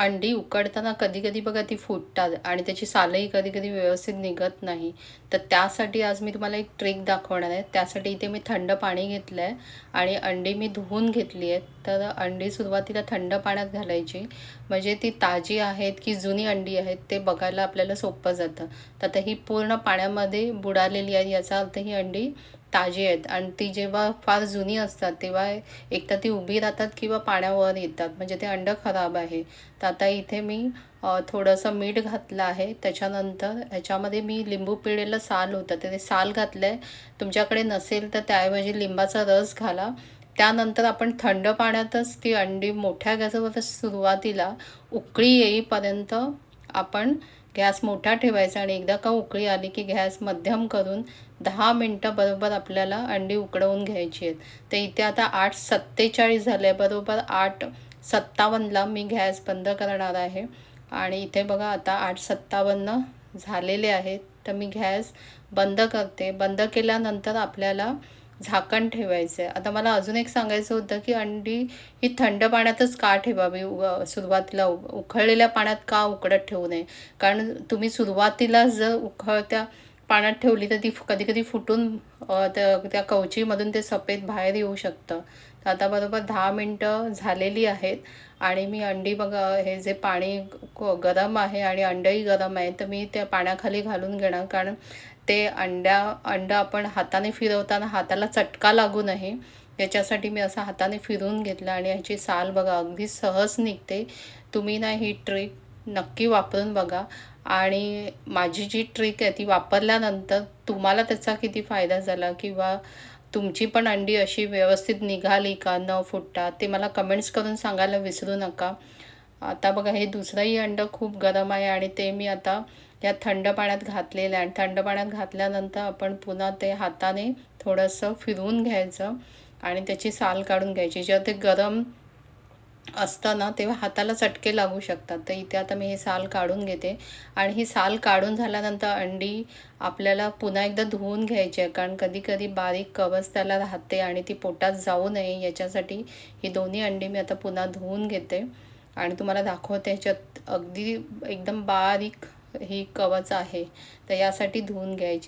अंडी उकडताना कधी कधी बघा ती फुटतात आणि त्याची सालही कधी कधी व्यवस्थित निघत नाही. तर त्यासाठी आज मी तुम्हाला एक ट्रिक दाखवणार आहे. त्यासाठी इथे मी थंड पाणी घेतलं आहे आणि अंडी मी धुवून घेतली आहेत. तर अंडी सुरुवातीला थंड पाण्यात घालायची. म्हणजे ती ताजी आहेत की जुनी अंडी आहेत ते बघायला आपल्याला सोपं जातं. तर आता ही पूर्ण पाण्यामध्ये बुडालेली आहे याचा अर्थ ही अंडी ताजी आहेत. आणि ती जेव्हा फार जुनी असतात तेव्हा एकतर ती उभी राहतात किंवा पाण्यावर येतात. म्हणजे ते अंड खराब आहे. तर आता इथे मी थोडंसं मीठ घातलं आहे. त्याच्यानंतर ह्याच्यामध्ये मी लिंबू पिळलेलं साल होतं. तर ते साल घातलं आहे तुमच्याकडे नसेल तर त्याऐवजी लिंबाचा रस घाला. त्यानंतर आपण थंड पाण्यातच ती अंडी मोठ्या गॅसवर सुरुवातीला उकळी येईपर्यंत आपण गॅस मोठा ठेवायचा आणि एकदा का उकळी आली की गॅस मध्यम करून दहा मिनटं बरोबर आपल्याला अंडी उकडवून घ्यायची आहेत. तर इथे आता आठ सत्तेचाळीस झाले बरोबर आठ सत्तावन्नला मी गॅस बंद करणार आहे. आणि इथे बघा आता आठ सत्तावन्न झालेले आहेत. तर मी गॅस बंद करते. बंद केल्यानंतर आपल्याला झाकण ठेवायचं आहे आता मला अजून एक सांगायचं होतं की अंडी ही थंड पाण्यातच का ठेवावी? सुरुवातीला उखळलेल्या उकळलेल्या पाण्यात का उकडत ठेवू नये? कारण तुम्ही सुरुवातीला जर उकळत्या पाण्यात ठेवली तर ती कधी कधी फुटून त्या कवचीमधून ते सफेद बाहेर येऊ शकतं. तर आता बरोबर दहा मिनटं झालेली आहेत आणि मी अंडी बघा हे जे पाणी गरम आहे आणि अंडही गरम आहे तर मी त्या पाण्याखाली घालून घेणार. कारण ते अंड्या अंड आपण हाताने फिरवताना हाताला चटका लागू नये. याच्यासाठी मी असं हाताने फिरून घेतलं आणि ह्याची साल बघा अगदी सहज निघते. तुम्ही ना ही ट्रिक नक्की वापरून बघा. आणि माझी जी ट्रिक आहे ती वापरल्यानंतर तुम्हाला त्याचा किती फायदा झाला किंवा तुमची पण अंडी अशी व्यवस्थित निघाली का न फुटता ते मला कमेंट्स करून सांगायला विसरू नका. आता बघा हे दुसरंही अंडं खूप गरम आहे आणि ते मी आता या थंड पाण्यात घातलेलं आहे आणि थंड पाण्यात घातल्यानंतर आपण पुन्हा ते हाताने थोडंसं फिरवून घ्यायचं आणि त्याची साल काढून घ्यायची. जेव्हा ते गरम असतं ना तेव्हा हाताला चटके लागू शकतात. तर इथे आता मी हे साल काढून घेते. आणि ही साल काढून झाल्यानंतर अंडी आपल्याला पुन्हा एकदा धुवून घ्यायची आहे. कारण कधी कधी बारीक कवच त्याला राहते आणि ती पोटात जाऊ नये. याच्यासाठी ही दोन्ही अंडी मी आता पुन्हा धुवून घेते. आणि तुम्हाला दाखवते ह्याच्यात अगदी एकदम बारीक ही कवच आहे. तर यासाठी धुवून घ्यायची.